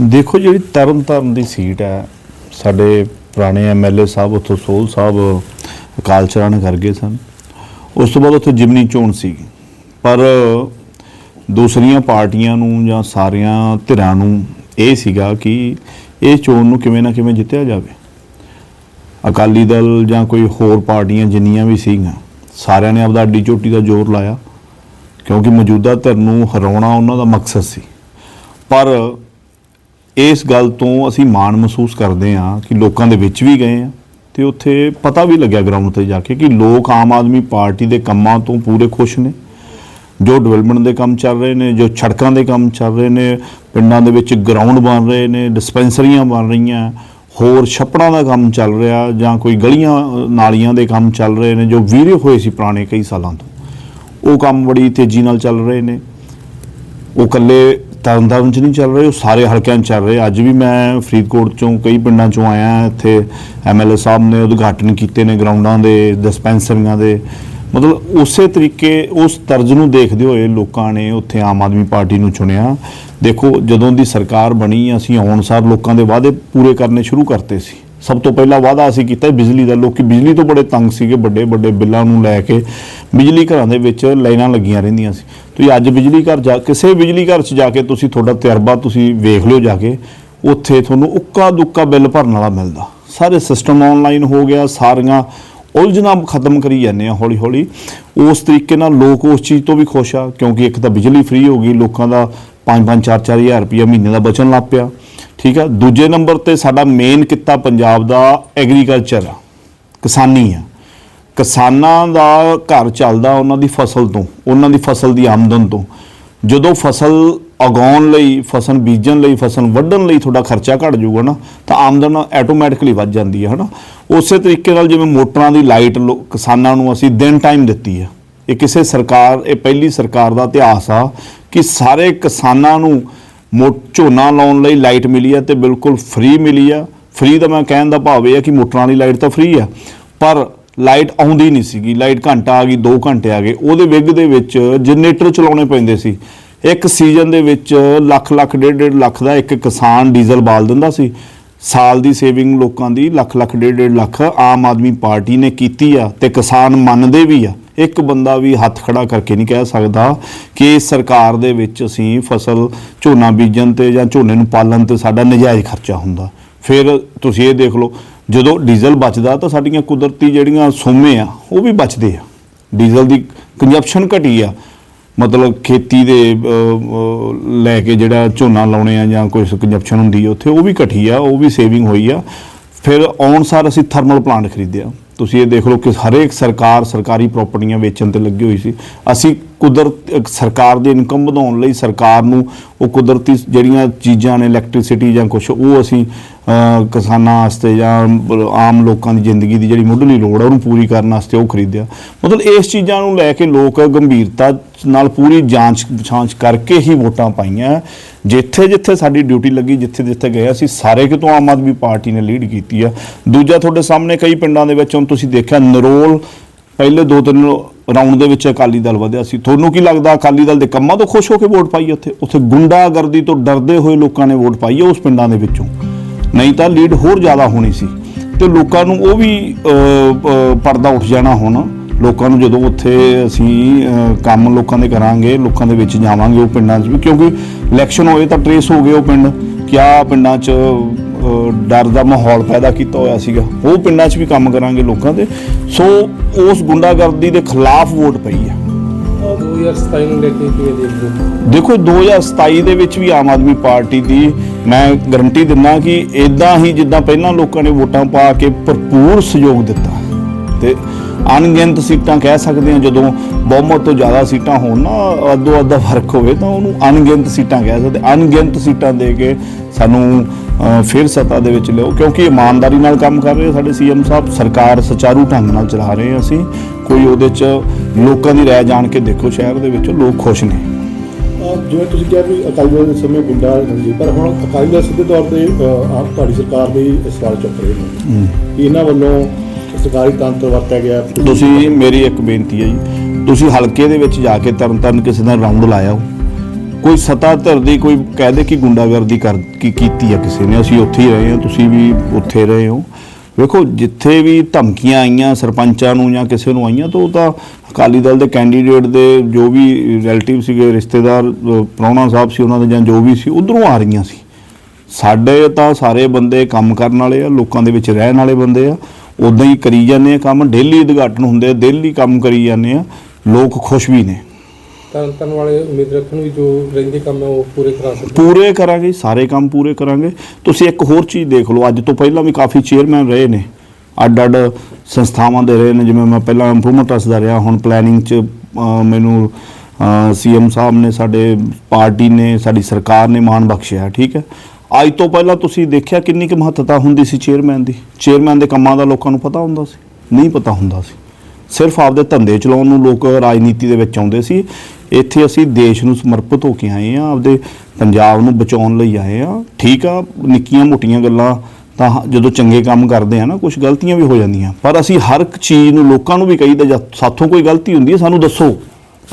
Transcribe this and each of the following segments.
ਦੇਖੋ ਜਿਹੜੀ ਤਰਨ ਤਰਨਤਾਰਨ ਦੀ ਸੀਟ ਹੈ, ਸਾਡੇ ਪੁਰਾਣੇ ਐਮਐਲਏ ਸਾਹਿਬ ਉੱਥੋਂ ਸੋਲ ਸਾਹਿਬ ਅਕਾਲ ਚਲਾਣ ਕਰ ਗਏ ਸਨ। ਉਸ ਤੋਂ ਬਾਅਦ ਉੱਥੇ ਜਿਮਨੀ ਚੋਣ ਸੀ। ਪਰ ਦੂਸਰੀਆਂ ਪਾਰਟੀਆਂ ਨੂੰ ਜਾਂ ਸਾਰੀਆਂ ਧਿਰਾਂ ਨੂੰ ਇਹ ਸੀਗਾ ਕਿ ਇਹ ਚੋਣ ਨੂੰ ਕਿਵੇਂ ਨਾ ਕਿਵੇਂ ਜਿੱਤਿਆ ਜਾਵੇ। ਅਕਾਲੀ ਦਲ ਜਾਂ ਕੋਈ ਹੋਰ ਪਾਰਟੀਆਂ ਜਿੰਨੀਆਂ ਵੀ ਸੀਗੀਆਂ, ਸਾਰਿਆਂ ਨੇ ਆਪਦਾ ਅੱਡੀ ਚੋਟੀ ਦਾ ਜ਼ੋਰ ਲਾਇਆ, ਕਿਉਂਕਿ ਮੌਜੂਦਾ ਧਿਰ ਨੂੰ ਹਰਾਉਣਾ ਉਹਨਾਂ ਦਾ ਮਕਸਦ ਸੀ। ਪਰ ਇਸ ਗੱਲ ਤੋਂ ਅਸੀਂ ਮਾਣ ਮਹਿਸੂਸ ਕਰਦੇ ਹਾਂ ਕਿ ਲੋਕਾਂ ਦੇ ਵਿੱਚ ਵੀ ਗਏ ਆ ਤੇ ਉੱਥੇ ਪਤਾ ਵੀ ਲੱਗਿਆ ਗਰਾਊਂਡ ਤੇ ਜਾ ਕੇ ਕਿ ਲੋਕ ਆਮ ਆਦਮੀ ਪਾਰਟੀ ਦੇ ਕੰਮਾਂ ਤੋਂ ਪੂਰੇ ਖੁਸ਼ ਨੇ, ਜੋ ਡਿਵੈਲਪਮੈਂਟ ਦੇ ਕੰਮ ਚੱਲ ਰਹੇ ਨੇ, ਜੋ ਸੜਕਾਂ ਦੇ ਕੰਮ ਚੱਲ ਰਹੇ ਨੇ, ਪਿੰਡਾਂ ਦੇ ਵਿੱਚ ਗਰਾਊਂਡ ਬਣ ਰਹੇ ਨੇ ਡਿਸਪੈਂਸਰੀਆਂ ਬਣ ਰਹੀਆਂ, ਹੋਰ ਛੱਪੜਾਂ ਦਾ ਕੰਮ ਚੱਲ ਰਿਹਾ ਜਾਂ ਕੋਈ ਗਲੀਆਂ, ਨਾਲੀਆਂ ਦੇ ਕੰਮ ਚੱਲ ਰਹੇ ਨੇ, ਜੋ ਵੀਰੇ ਹੋਏ ਸੀ ਪੁਰਾਣੇ ਕਈ ਸਾਲਾਂ ਤੋਂ। ਉਹ ਕੰਮ ਬੜੀ ਤੇਜ਼ੀ ਨਾਲ ਚੱਲ ਰਹੇ ਨੇ। ਉਹ ਇਕੱਲੇ ਤਰਨਤਾਰਨ ਚ ਨਹੀਂ ਚੱਲ ਰਹੇ, ਉਹ ਸਾਰੇ ਹਲਕਿਆਂ 'ਚ ਚੱਲ ਰਹੇ। ਅੱਜ ਵੀ ਮੈਂ ਫਰੀਦਕੋਟ ਚੋਂ ਕਈ ਪਿੰਡਾਂ ਚੋਂ ਆਇਆ, ਇੱਥੇ ਐਮਐਲਏ ਸਾਹਿਬ ਨੇ ਉਦਘਾਟਨ ਕੀਤੇ ਨੇ ਗਰਾਊਂਡਾਂ ਦੇ, ਡਿਸਪੈਂਸਰੀਆਂ ਦੇ। ਮਤਲਬ ਉਸੇ ਤਰੀਕੇ ਉਸ ਤਰਜ਼ ਨੂੰ ਦੇਖਦੇ ਹੋਏ ਲੋਕਾਂ ਨੇ ਉੱਥੇ ਆਮ ਆਦਮੀ ਪਾਰਟੀ ਨੂੰ ਚੁਣਿਆ। ਦੇਖੋ, ਜਦੋਂ ਦੀ ਸਰਕਾਰ ਬਣੀ, ਅਸੀਂ ਆਉਣ ਸਾਰ ਲੋਕਾਂ ਦੇ ਵਾਅਦੇ ਪੂਰੇ ਕਰਨੇ ਸ਼ੁਰੂ ਕਰਤੇ ਸੀ। ਸਭ ਤੋਂ ਪਹਿਲਾਂ ਵਾਅਦਾ ਅਸੀਂ ਕੀਤਾ ਬਿਜਲੀ ਦਾ, ਲੋਕੀ ਬਿਜਲੀ ਤੋਂ ਬੜੇ ਤੰਗ ਸੀਗੇ ਵੱਡੇ ਵੱਡੇ ਬਿੱਲਾਂ ਨੂੰ ਲੈ ਕੇ। ਬਿਜਲੀ ਘਰਾਂ ਦੇ ਵਿੱਚ ਲਾਈਨਾਂ ਲੱਗੀਆਂ ਰਹਿੰਦੀਆਂ ਸੀ। ਤੁਸੀਂ ਅੱਜ ਬਿਜਲੀ ਘਰ ਜਾ, ਕਿਸੇ ਬਿਜਲੀ ਘਰ 'ਚ ਜਾ ਕੇ ਤੁਸੀਂ ਤੁਹਾਡਾ ਤਜਰਬਾ ਤੁਸੀਂ ਵੇਖ ਲਿਓ ਜਾ ਕੇ, ਉੱਥੇ ਤੁਹਾਨੂੰ ਉੱਕਾ ਦੁੱਕਾ ਬਿੱਲ ਭਰਨ ਵਾਲਾ ਮਿਲਦਾ। ਸਾਰੇ ਸਿਸਟਮ ਆਨਲਾਈਨ ਹੋ ਗਿਆ, ਸਾਰੀਆਂ ਉਲਝਣਾਂ ਖਤਮ ਕਰੀ ਜਾਂਦੇ ਆ ਹੌਲੀ ਹੌਲੀ ਉਸ ਤਰੀਕੇ ਨਾਲ ਲੋਕ ਉਸ ਚੀਜ਼ ਤੋਂ ਵੀ ਖੁਸ਼ ਆ, ਕਿਉਂਕਿ ਇੱਕ ਤਾਂ ਬਿਜਲੀ ਫ੍ਰੀ ਹੋ ਗਈ, ਲੋਕਾਂ ਦਾ 5-5 4-4 ਹਜ਼ਾਰ ਰੁਪਇਆ ਮਹੀਨੇ ਦਾ ਬਚਣ ਲੱਗ ਪਿਆ। ਠੀਕ ਆ? ਦੂਜੇ ਨੰਬਰ ਤੇ ਸਾਡਾ ਮੇਨ ਕਿੱਤਾ ਪੰਜਾਬ ਦਾ ਐਗਰੀਕਲਚਰ ਆ, ਕਿਸਾਨੀ ਆ। ਕਿਸਾਨਾਂ ਦਾ ਘਰ ਚੱਲਦਾ ਉਹਨਾਂ ਦੀ ਫਸਲ ਤੋਂ, ਉਹਨਾਂ ਦੀ ਫਸਲ ਦੀ ਆਮਦਨ ਤੋਂ। ਜਦੋਂ ਫਸਲ ਉਗਾਉਣ ਲਈ, ਫਸਲ ਬੀਜਣ ਲਈ, ਫਸਲ ਵੱਢਣ ਲਈ ਤੁਹਾਡਾ ਖਰਚਾ ਘਟ ਜਾਊਗਾ ਨਾ, ਤਾਂ ਆਮਦਨ ਆਟੋਮੈਟਿਕਲੀ ਵੱਧ ਜਾਂਦੀ ਹੈ, ਹਨਾ? ਉਸੇ ਤਰੀਕੇ ਨਾਲ ਜਿਵੇਂ ਮੋਟਰਾਂ ਦੀ ਲਾਈਟ ਲੋ- ਕਿਸਾਨਾਂ ਨੂੰ ਅਸੀਂ ਦਿਨ ਟਾਈਮ ਦਿੱਤੀ ਹੈ। ਇਹ ਕਿਸੇ ਸਰਕਾਰ, ਇਹ ਪਹਿਲੀ ਸਰਕਾਰ ਦਾ ਇਤਿਹਾਸ ਆ ਕਿ ਸਾਰੇ ਕਿਸਾਨਾਂ ਨੂੰ ਮੋ, ਝੋਨਾ ਲਾਉਣ ਲਈ ਲਾਈਟ ਮਿਲੀ ਹੈ ਤੇ ਬਿਲਕੁਲ ਫ੍ਰੀ ਮਿਲੀ ਆ ਫ੍ਰੀ ਦਾ ਮੈਂ ਕਹਿਣ ਦਾ ਭਾਵ ਇਹ ਹੈ ਕਿ ਮੋਟਰਾਂ ਦੀ ਲਾਈਟ ਤਾਂ ਫ੍ਰੀ ਆ ਪਰ ਲਾਈਟ ਆਉਂਦੀ ਨਹੀਂ ਸੀਗੀ, ਲਾਈਟ ਘੰਟਾ ਆ ਗਈ 2 ਘੰਟੇ ਆ ਗਏ। ਉਹਦੇ ਵਿੱਗ ਦੇ ਵਿੱਚ ਜਨਰੇਟਰ ਚਲਾਉਣੇ ਪੈਂਦੇ ਸੀ। ਇੱਕ ਸੀਜ਼ਨ ਦੇ ਵਿੱਚ ਲੱਖ ਲੱਖ, ਡੇਢ ਡੇਢ ਲੱਖ ਦਾ ਇੱਕ ਕਿਸਾਨ ਡੀਜ਼ਲ ਬਾਲ ਦਿੰਦਾ ਸੀ। ਸਾਲ ਦੀ ਸੇਵਿੰਗ ਲੋਕਾਂ ਦੀ ਲੱਖ ਲੱਖ, ਡੇਢ ਡੇਢ ਲੱਖ ਆਮ ਆਦਮੀ ਪਾਰਟੀ ਨੇ ਕੀਤੀ ਆ ਤੇ ਕਿਸਾਨ ਮੰਨਦੇ ਵੀ ਆ। ਇੱਕ ਬੰਦਾ ਵੀ ਹੱਥ ਖੜਾ ਕਰਕੇ ਨਹੀਂ ਕਹਿ ਸਕਦਾ ਕਿ ਸਰਕਾਰ ਦੇ ਵਿੱਚ ਅਸੀਂ ਫਸਲ ਝੋਨਾ ਬੀਜਣ ਤੇ ਜਾਂ ਝੋਨੇ ਨੂੰ ਪਾਲਣ ਤੇ ਸਾਡਾ ਨਜਾਇਜ਼ ਖਰਚਾ ਹੁੰਦਾ। ਫਿਰ ਤੁਸੀਂ ਇਹ ਦੇਖ ਲਓ, ਜਦੋਂ ਡੀਜ਼ਲ ਬਚਦਾ ਤਾਂ ਸਾਡੀਆਂ ਕੁਦਰਤੀ ਜਿਹੜੀਆਂ ਸੋਮੇ ਆ, ਉਹ ਵੀ ਬਚਦੇ ਆ। ਡੀਜ਼ਲ ਦੀ ਕੰਜਪਸ਼ਨ ਘਟੀ ਆ। ਮਤਲਬ ਖੇਤੀ ਦੇ ਲੈ ਕੇ ਜਿਹੜਾ ਝੋਨਾ ਲਾਉਣੇ ਆ ਜਾਂ ਕੋਈ ਕੰਜਪਸ਼ਨ ਹੁੰਦੀ ਆ ਉੱਥੇ, ਉਹ ਵੀ ਘਟੀ ਆ, ਉਹ ਵੀ ਸੇਵਿੰਗ ਹੋਈ ਆ। ਫਿਰ ਆਉਣ ਸਾਰ ਅਸੀਂ ਥਰਮਲ ਪਲਾਂਟ ਖਰੀਦਿਆ। ਤੁਸੀਂ ਇਹ ਦੇਖ ਲਓ ਕਿ ਹਰੇਕ ਸਰਕਾਰ ਸਰਕਾਰੀ ਪ੍ਰਾਪਰਟੀਆਂ ਵੇਚਣ ਤੇ ਲੱਗੀ ਹੋਈ ਸੀ। ਅਸੀਂ ਕੁਦਰਤ ਸਰਕਾਰ ਦੀ ਇਨਕਮ ਵਧਾਉਣ ਲਈ ਸਰਕਾਰ ਨੂੰ ਉਹ ਕੁਦਰਤੀ ਜਿਹੜੀਆਂ ਚੀਜ਼ਾਂ ਨੇ ਇਲੈਕਟ੍ਰਿਸਿਟੀ ਜਾਂ ਕੁਝ ਉਹ ਅਸੀਂ ਕਿਸਾਨਾਂ ਵਾਸਤੇ ਜਾਂ ਆਮ ਲੋਕਾਂ ਦੀ ਜ਼ਿੰਦਗੀ ਦੀ ਜਿਹੜੀ ਮੁੱਢਲੀ ਲੋੜ ਹੈ ਉਹਨੂੰ ਪੂਰੀ ਕਰਨ ਵਾਸਤੇ ਉਹ ਖਰੀਦਿਆ। ਮਤਲਬ ਇਸ ਚੀਜ਼ਾਂ ਨੂੰ ਲੈ ਕੇ ਲੋਕ ਗੰਭੀਰਤਾ ਨਾਲ ਪੂਰੀ ਜਾਂਚ, ਪਛਾਂਚ ਕਰਕੇ ਹੀ ਵੋਟਾਂ ਪਾਈਆਂ। ਜਿੱਥੇ ਜਿੱਥੇ ਸਾਡੀ ਡਿਊਟੀ ਲੱਗੀ, ਜਿੱਥੇ ਜਿੱਥੇ ਗਏ ਅਸੀਂ, ਸਾਰੇ ਕਿਤੋਂ ਆਮ ਆਦਮੀ ਪਾਰਟੀ ਨੇ ਲੀਡ ਕੀਤੀ ਆ। ਦੂਜਾ ਤੁਹਾਡੇ ਸਾਹਮਣੇ ਕਈ ਪਿੰਡਾਂ ਦੇ ਵਿੱਚ ਹੁਣ ਤੁਸੀਂ ਦੇਖਿਆ, ਨਰੋਲ ਪਹਿਲੇ ਦੋ ਤਿੰਨ ਰਾਉਂਡ ਦੇ ਵਿੱਚ ਅਕਾਲੀ ਦਲ ਵਧਿਆ ਸੀ। ਤੁਹਾਨੂੰ ਕੀ ਲੱਗਦਾ ਅਕਾਲੀ ਦਲ ਦੇ ਕੰਮਾਂ ਤੋਂ ਖੁਸ਼ ਹੋ ਕੇ ਵੋਟ ਪਾਈ ਉੱਥੇ? ਉੱਥੇ ਗੁੰਡਾਗਰਦੀ ਤੋਂ ਡਰਦੇ ਹੋਏ ਲੋਕਾਂ ਨੇ ਵੋਟ ਪਾਈ ਆ ਉਸ ਪਿੰਡਾਂ ਦੇ ਵਿੱਚੋਂ। ਨਹੀਂ ਤਾਂ ਲੀਡ ਹੋਰ ਜ਼ਿਆਦਾ ਹੋਣੀ ਸੀ। ਤੇ ਲੋਕਾਂ ਨੂੰ ਉਹ ਵੀ ਪਰਦਾ ਉੱਠ ਜਾਣਾ ਹੁਣ। ਲੋਕਾਂ ਨੂੰ ਜਦੋਂ ਉੱਥੇ ਅਸੀਂ ਕੰਮ ਲੋਕਾਂ ਦੇ ਕਰਾਂਗੇ, ਲੋਕਾਂ ਦੇ ਵਿੱਚ ਜਾਵਾਂਗੇ ਉਹ ਪਿੰਡਾਂ 'ਚ ਵੀ। ਕਿਉਂਕਿ ਇਲੈਕਸ਼ਨ ਹੋਏ ਤਾਂ ਟਰੇਸ ਹੋ ਗਏ ਉਹ ਪਿੰਡ। ਕਿਆ ਪਿੰਡਾਂ 'ਚ ਡਰ ਦਾ ਮਾਹੌਲ ਪੈਦਾ ਕੀਤਾ ਹੋਇਆ ਸੀਗਾ। ਉਹ ਪਿੰਡਾਂ 'ਚ ਵੀ ਕੰਮ ਕਰਾਂਗੇ ਲੋਕਾਂ ਦੇ। ਸੋ ਉਸ ਗੁੰਡਾਗਰਦੀ ਦੇ ਖਿਲਾਫ ਵੋਟ ਪਈ ਆ। 2027 ਨੂੰ ਲੈ ਕੇ ਕਿਵੇਂ ਦੇਖਦੇ ਹੋ? ਦੇਖੋ 2027 ਦੇ ਵਿੱਚ ਵੀ ਆਮ ਆਦਮੀ ਪਾਰਟੀ ਦੀ ਮੈਂ ਗਰੰਟੀ ਦਿੰਦਾ ਕਿ ਇਦਾਂ ਹੀ ਜਿੱਦਾਂ ਪਹਿਲਾਂ ਲੋਕਾਂ ਨੇ ਵੋਟਾਂ ਪਾ ਕੇ ਭਰਪੂਰ ਸਹਿਯੋਗ ਦਿੱਤਾ। ਤੇ ਅਣਗਿਣਤ ਸੀਟਾਂ ਕਹਿ ਸਕਦੇ ਹਾਂ ਜਦੋਂ ਬਹੁਮਤ ਤੋਂ ਜ਼ਿਆਦਾ ਸੀਟਾਂ ਹੋਣ ਨਾ ਅੱਧੋ ਅੱਧਾ ਫ਼ਰਕ ਹੋਵੇ ਤਾਂ ਉਹਨੂੰ ਅਣਗਿਣਤ ਸੀਟਾਂ ਕਹਿ ਸਕਦੇ ਅਣਗਿਣਤ ਸੀਟਾਂ ਦੇ ਕੇ ਸਾਨੂੰ ਫਿਰ ਸੱਤਾ ਦੇ ਵਿੱਚ ਲਿਓ ਕਿਉਂਕਿ ਇਮਾਨਦਾਰੀ ਨਾਲ ਕੰਮ ਕਰ ਰਹੇ ਸਾਡੇ ਸੀਐਮ ਸਾਹਿਬ ਸਰਕਾਰ ਸੁਚਾਰੂ ਢੰਗ ਨਾਲ ਚਲਾ ਰਹੇ ਅਸੀਂ। ਕੋਈ ਉਹਦੇ 'ਚ ਲੋਕਾਂ ਦੀ ਰਾਏ ਜਾਣ ਕੇ ਦੇਖੋ ਸ਼ਹਿਰ ਦੇ ਵਿੱਚ ਲੋਕ ਖੁਸ਼ ਨੇ। ਜਿਵੇਂ ਤੁਸੀਂ ਕਿਹਾ ਵੀ ਅਕਾਲੀ ਦਲ ਦੇ ਸਮੇਂ ਗੁੰਡਾ ਸੀ ਪਰ ਹੁਣ ਅਕਾਲੀ ਦਲ ਸਿੱਧੇ ਤੌਰ ਤੇ ਆਪ ਤੁਹਾਡੀ ਸਰਕਾਰ ਦੇ ਸਵਾਲ ਚੁੱਕ ਰਹੇ ਨੇ। ਇਹਨਾਂ ਵੱਲੋਂ ਸਰਕਾਰੀ ਤੰਤਰ ਵਰਤਿਆ ਗਿਆ ਤੁਸੀਂ ਮੇਰੀ ਇੱਕ ਬੇਨਤੀ ਹੈ ਜੀ ਤੁਸੀਂ ਹਲਕੇ ਦੇ ਵਿੱਚ ਜਾ ਕੇ ਤਰਨ ਤਾਰਨ ਕਿਸੇ ਦਾ ਰਾਉਂਡ ਲਾਇਆ ਹੋ। ਕੋਈ ਸਤਾ ਧਿਰ ਦੀ ਕੋਈ ਕਹਦੇ ਕਿ ਗੁੰਡਾਗਰਦੀ ਕਰ, ਕੀ ਕੀਤੀ ਆ ਕਿਸੇ ਨੇ? ਅਸੀਂ ਉੱਥੇ ਹੀ ਰਹੇ ਹਾਂ, ਤੁਸੀਂ ਵੀ ਉੱਥੇ ਰਹੇ ਹੋ। ਵੇਖੋ, ਜਿੱਥੇ ਵੀ ਧਮਕੀਆਂ ਆਈਆਂ ਸਰਪੰਚਾਂ ਨੂੰ ਜਾਂ ਕਿਸੇ ਨੂੰ ਆਈਆਂ, ਤਾਂ ਉਹ ਤਾਂ ਅਕਾਲੀ ਦਲ ਦੇ ਕੈਂਡੀਡੇਟ ਦੇ ਜੋ ਵੀ ਰਿਲੇਟਿਵ ਸੀਗੇ, ਰਿਸ਼ਤੇਦਾਰ ਪ੍ਰਾਹੁਣਾ ਸਾਹਿਬ ਸੀ ਉਹਨਾਂ ਦੇ ਜਾਂ ਜੋ ਵੀ ਸੀ, ਉਧਰੋਂ ਆ ਰਹੀਆਂ ਸੀ। ਸਾਡੇ ਤਾਂ ਸਾਰੇ ਬੰਦੇ ਕੰਮ ਕਰਨ ਵਾਲੇ ਆ, ਲੋਕਾਂ ਦੇ ਵਿੱਚ ਰਹਿਣ ਵਾਲੇ ਬੰਦੇ ਆ। ਉਦਾਂ ਹੀ ਕਰੀ ਜਾਂਦੇ ਆ ਕੰਮ ਡੇਲੀ ਉਦਘਾਟਨ ਹੁੰਦੇ ਆ ਡੇਲੀ ਕੰਮ ਕਰੀ ਜਾਂਦੇ ਆ। ਲੋਕ ਖੁਸ਼ ਵੀ ਨੇ। ਤਰਨ ਤਰਨ ਵਾਲੇ ਉਮੀਦ ਰੱਖਣ ਵੀ ਜੋ ਰਹਿੰਦੇ ਕੰਮ ਹੈ ਉਹ ਪੂਰੇ ਕਰਾ ਸਕਣ। ਪੂਰੇ ਕਰਾਂਗੇ ਸਾਰੇ ਕੰਮ ਪੂਰੇ ਕਰਾਂਗੇ। ਤੁਸੀਂ ਇੱਕ ਹੋਰ ਚੀਜ਼ ਦੇਖ ਲਓ ਅੱਜ ਤੋਂ ਪਹਿਲਾਂ ਵੀ ਕਾਫੀ ਚੇਅਰਮੈਨ ਰਹੇ ਨੇ। ਅੱਡ ਅੱਡ ਸੰਸਥਾਵਾਂ ਦੇ ਰਹੇ ਨੇ ਜਿਵੇਂ ਮੈਂ ਪਹਿਲਾਂ ਇੰਪਰੂਵਮੈਂਟ ਟਰਸਟ ਦਾ ਰਿਹਾ ਹੁਣ ਪਲੈਨਿੰਗ 'ਚ ਅਹ, ਮੈਨੂੰ ਸੀਐਮ ਸਾਹਿਬ ਨੇ ਸਾਡੇ ਪਾਰਟੀ ਨੇ ਸਾਡੀ ਸਰਕਾਰ ਨੇ ਮਾਣ ਬਖਸ਼ਿਆ ਠੀਕ ਹੈ? ਅੱਜ ਤੋਂ ਪਹਿਲਾਂ ਤੁਸੀਂ ਦੇਖਿਆ ਕਿੰਨੀ ਕੁ ਮਹੱਤਤਾ ਹੁੰਦੀ ਸੀ ਚੇਅਰਮੈਨ ਦੀ? ਚੇਅਰਮੈਨ ਦੇ ਕੰਮਾਂ ਦਾ ਲੋਕਾਂ ਨੂੰ ਪਤਾ ਹੁੰਦਾ ਸੀ? ਨਹੀਂ ਪਤਾ ਹੁੰਦਾ ਸੀ। ਸਿਰਫ ਆਪਦੇ ਧੰਦੇ ਚਲਾਉਣ ਨੂੰ ਲੋਕ ਰਾਜਨੀਤੀ ਦੇ ਵਿੱਚ ਆਉਂਦੇ ਸੀ। ਇੱਥੇ ਅਸੀਂ ਦੇਸ਼ ਨੂੰ ਸਮਰਪਿਤ ਹੋ ਕੇ ਆਏ ਆ ਆਪਦੇ ਪੰਜਾਬ ਨੂੰ ਬਚਾਉਣ ਲਈ ਆਏ ਆ ਠੀਕ ਆ, ਨਿੱਕੀਆਂ ਮੋਟੀਆਂ ਗੱਲਾਂ ਤਾਂ ਹ- ਜਦੋਂ ਚੰਗੇ ਕੰਮ ਕਰਦੇ ਆ ਨਾ ਕੁਝ ਗਲਤੀਆਂ ਵੀ ਹੋ ਜਾਂਦੀਆਂ। ਪਰ ਅਸੀਂ ਹਰ ਇੱਕ ਚੀਜ਼ ਨੂੰ ਲੋਕਾਂ ਨੂੰ ਵੀ ਕਹੀਦਾ ਜਦ ਸਾਥੋਂ ਕੋਈ ਗਲਤੀ ਹੁੰਦੀ ਹੈ, ਸਾਨੂੰ ਦੱਸੋ,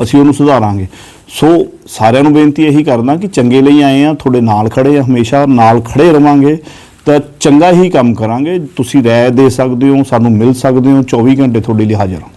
ਅਸੀਂ ਉਹਨੂੰ ਸੁਧਾਰਾਂਗੇ। ਸੋ ਸਾਰਿਆਂ ਨੂੰ ਬੇਨਤੀ ਇਹੀ ਕਰਦਾ ਕਿ ਚੰਗੇ ਲਈ ਆਏ ਆ ਤੁਹਾਡੇ ਨਾਲ ਖੜੇ ਆ, ਹਮੇਸ਼ਾ ਨਾਲ ਖੜੇ ਰਵਾਂਗੇ। ਤਾਂ ਚੰਗਾ ਹੀ ਕੰਮ ਕਰਾਂਗੇ। ਤੁਸੀਂ ਰਾਏ ਦੇ ਸਕਦੇ ਹੋ, ਸਾਨੂੰ ਮਿਲ ਸਕਦੇ ਹੋ 24 ਘੰਟੇ ਤੁਹਾਡੇ ਲਈ ਹਾਜ਼ਰ ਹਾਂ।